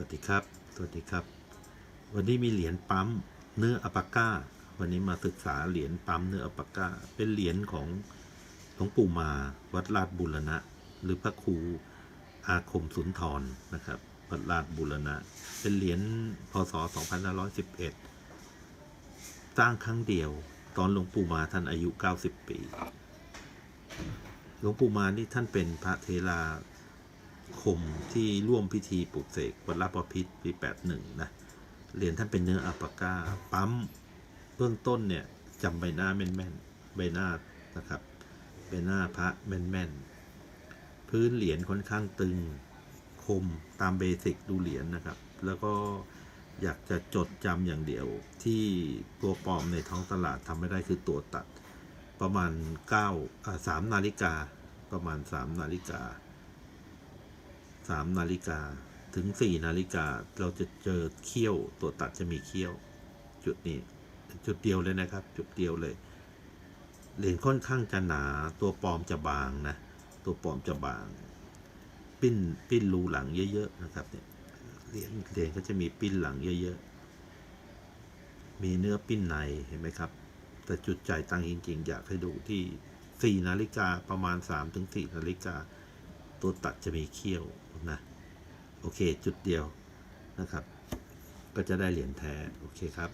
วัสดีครับ สวัสดีครับ วันนี้มีเหรียญปั๊มเนื้ออัปาก้า วันนี้มาศึกษาเหรียญปั๊มเนื้ออัปปาก้า เป็นเหรียญของหลวงปู่มาวัดลาดบุรณะ หรือพระครูอาคมสุนทรนะครับวัดลาดบุรณะ เป็นเหรียญพศ 2511 สร้างครั้งเดียว ตอนหลวงปู่มาท่านอายุ 90 ปี หลวงปู่มานี่ท่านเป็นพระเทรา คมที่ร่วมพิธีปลุกเสกวัดรับประพิษปี 81 นะเหรียญท่านเป็นเนื้ออัปปาก้าปั๊มเบื้องต้นเนี่ยจำใบหน้าแม่นๆใบหน้านะครับใบหน้าพระแม่นๆพื้นเหรียญค่อนข้างตึงคมตามเบสิกดูเหรียญนะครับ แล้วก็อยากจะจดจำอย่างเดียวที่ตัวปลอมในท้องตลาดทำไม่ได้คือตัวตัดประมาณ9อ่า3นาฬิกาประมาณ 3 นาฬิกา สามนาฬิกาถึงสี่นาฬิกาเราจะเจอเขี้ยวตัวตัดจะมีเขี้ยว จุดนี้จุดเดียวเลยนะครับ จุดเดียวเลยเหรียญค่อนข้างจะหนาตัวปลอมจะบางนะ ตัวปลอมจะบาง ปิ้นปิ้นรูหลังเยอะๆนะครับเนี่ยเหรียญเหรียญก็จะมีปิ้นหลังเยอะๆมีเนื้อปิ้นในเห็นไหมครับ แต่จุดจ่ายตังค์จริงๆ อยากให้ดูที่สี่นาฬิกาประมาณสามถึงสี่นาฬิกา ตัวตัดจะมีเขี้ยวนะโอเคจุดเดียวนะครับ ก็จะได้เหรียญแท้ โอเคครับ